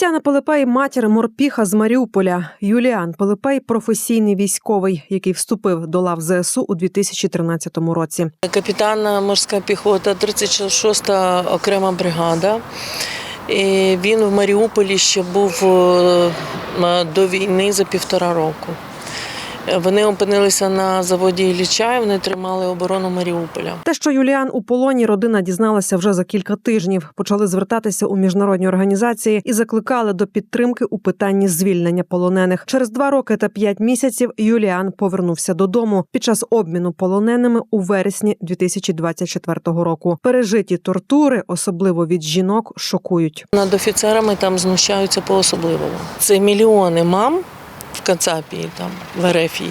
Тетяна Пилипей матір морпіха з Маріуполя. Юліан Пилипей професійний військовий, який вступив до лав ЗСУ у 2013 році. Капітан морська піхота, 36-та окрема бригада. І він в Маріуполі ще був е, до війни за півтора року. Вони опинилися на заводі Ілліча, і вони тримали оборону Маріуполя. Те, що Юліан у полоні, родина дізналася вже за кілька тижнів. Почали звертатися у міжнародні організації і закликали до підтримки у питанні звільнення полонених. Через два роки та п'ять місяців Юліан повернувся додому під час обміну полоненими у вересні 2024 року. Пережиті тортури, особливо від жінок, шокують. Над офіцерами там знущаються по-особливому. Це мільйони мам Кацапії, там в Ерефії.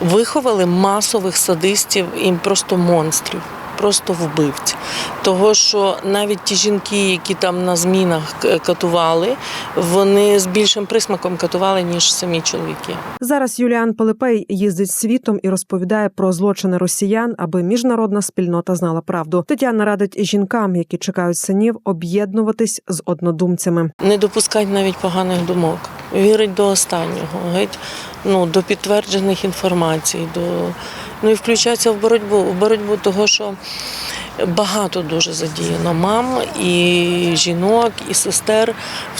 Виховали масових садистів і просто монстрів, просто вбивць. Того, що навіть ті жінки, які там на змінах катували, вони з більшим присмаком катували, ніж самі чоловіки. Зараз Юліан Пилипей їздить світом і розповідає про злочини росіян, аби міжнародна спільнота знала правду. Тетяна радить жінкам, які чекають синів, об'єднуватись з однодумцями. Не допускать навіть поганих думок. Вірить до останнього, геть ну, до підтверджених інформацій, до... ну і включається в боротьбу, в боротьбу того, що багато дуже задіяно мам і жінок, і сестер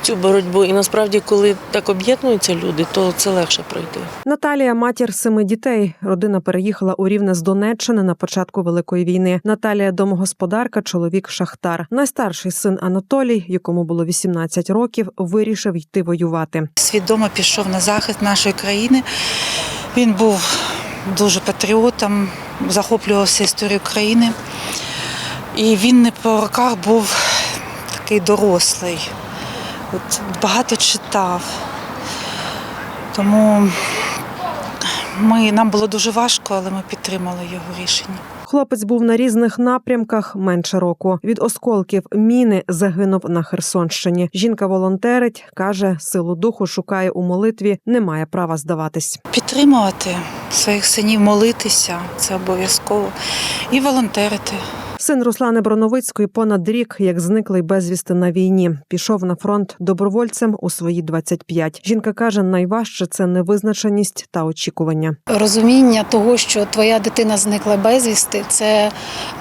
цю боротьбу. І насправді, коли так об'єднуються люди, то це легше пройти. Наталія матір семи дітей. Родина переїхала у Рівне з Донеччини на початку великої війни. Наталія домогосподарка, чоловік шахтар. Найстарший син Анатолій, якому було 18 років, вирішив йти воювати. свідомо пішов на захист нашої країни. Він був дуже патріотом, захоплювався історією країни. І він не по роках був такий дорослий. От багато читав. Тому ми, нам було дуже важко, але ми підтримали його рішення. Хлопець був на різних напрямках менше року. Від осколків міни загинув на Херсонщині. Жінка волонтерить, каже, силу духу шукає у молитві, не має права здаватись. Підтримувати своїх синів, молитися це обов'язково. І волонтерити. Син Руслани Броновицької понад рік, як зниклий безвісти на війні, пішов на фронт добровольцем у свої 25. Жінка каже, найважче це невизначеність та очікування. розуміння того, що твоя дитина зникла безвісти, це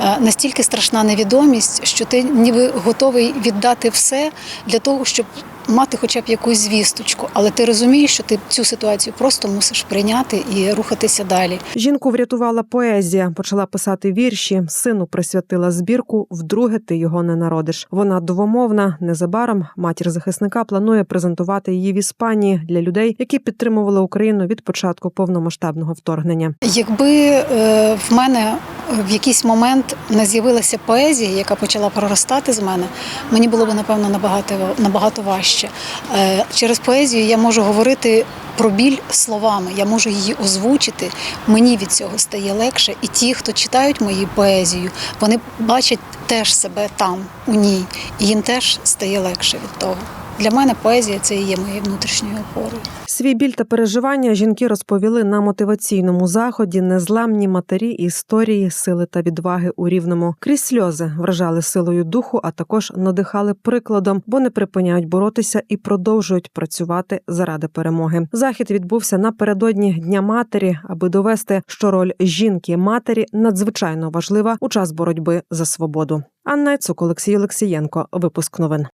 е, настільки страшна невідомість, що ти ніби готовий віддати все для того, щоб мати хоча б якусь звісточку. Але ти розумієш, що ти цю ситуацію просто мусиш прийняти і рухатися далі. Жінку врятувала поезія, почала писати вірші. Сину присвятила збірку. Вдруге ти його не народиш. Вона двомовна. Незабаром матір захисника планує презентувати її в Іспанії для людей, які підтримували Україну від початку повномасштабного вторгнення. Якби е, в мене в якийсь момент не з'явилася поезія, яка почала проростати з мене, мені було б напевно набагато набагато важче. Е, Через поезію я можу говорити про біль словами, я можу її озвучити. Мені від цього стає легше. І ті, хто читають мою поезію, вони бачать теж себе там, у ній, і їм теж стає легше від того. Для мене поезія це і є моєю внутрішньою опорою. Свій біль та переживання жінки розповіли на мотиваційному заході незламні матері історії, сили та відваги у рівному. Крізь сльози вражали силою духу, а також надихали прикладом, бо не припиняють боротися і продовжують працювати заради перемоги. Захід відбувся напередодні Дня матері, аби довести, що роль жінки матері надзвичайно важлива у час боротьби за свободу. Анна Цук, Олексій Олексієнко. Випуск новин.